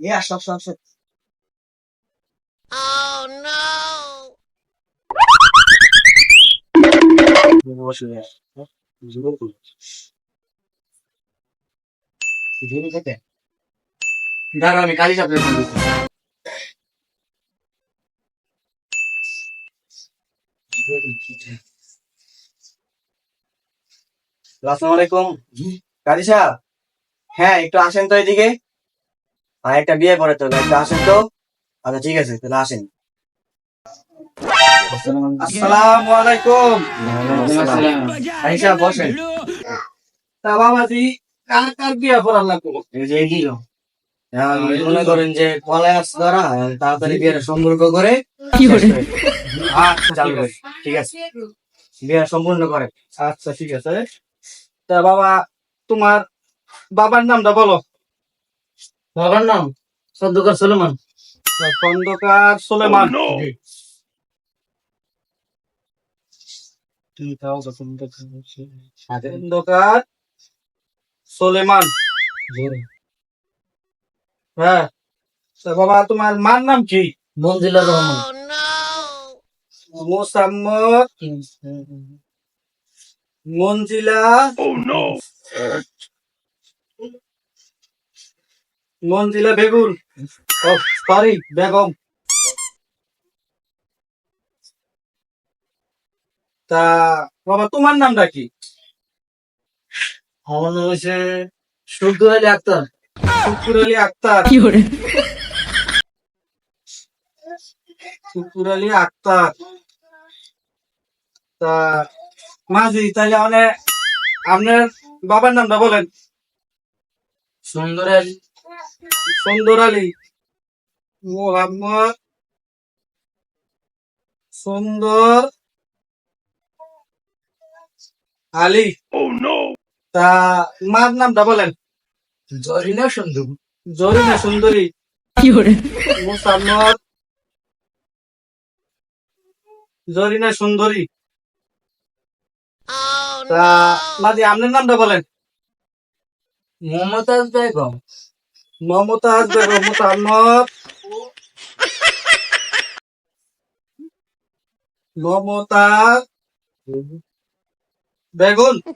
এ আসো আসো আসো বসে জীবন করো দাঁড়া আমি কালি চাপলে ফোন দিচ্ছি আসসালামু আলাইকুম কাজী সাহেব হ্যাঁ একটু আসেন তো এদিকে। আর একটা বিয়ে করে তো একটু আসেন তো? আচ্ছা ঠিক আছে তাহলে আসেন। আসসালামু আলাইকুম। কাজী বসেন। তা বাবাজি কার কার বিয়ে করার লাগবো? এই যে এগিয়ে মনে করেন যে কলাই আসছে ধরা তাড়াতাড়ি বিয়ের সম্পর্ক করে। আচ্ছা ঠিক আছে। বিয়ে সম্পূর্ণ করে। আচ্ছা ঠিক আছে। তা বাবা তোমার বাবার নামটা বলো। বাবার নাম? সদ্যকার সুলেমান। খন্দকার সুলেমান। খন্দকার সুলেমান। হ্যাঁ। বাবা তোমার মার নাম কি? মঞ্জিলা রহমান। মোসাম্মদ মঞ্জিলা মঞ্জিলা বেগুন। ও সরি বেগম। তা বাবা তোমার নামটা কি? আমার নাম হচ্ছে শুক্র আলী আক্তার। শুক্র আলী আক্তার শুক্র আলী আক্তার। তা মাঝি তাহলে মানে আপনার বাবার নামটা বলেন। সুন্দর আলী সুন্দর আলী। মোহাম্মদ সুন্দর। আলী। তা মার নামটা বলেন। জরিনা সুন্দর। জরিনা সুন্দরী। মোসাম্মদ জরিনা সুন্দরী। তা মাঝি আপনার নামটা বলেন। মমতাজ বেগম। মমতাজ বেগম মোসাম্মদ মমতাজ বেগুন।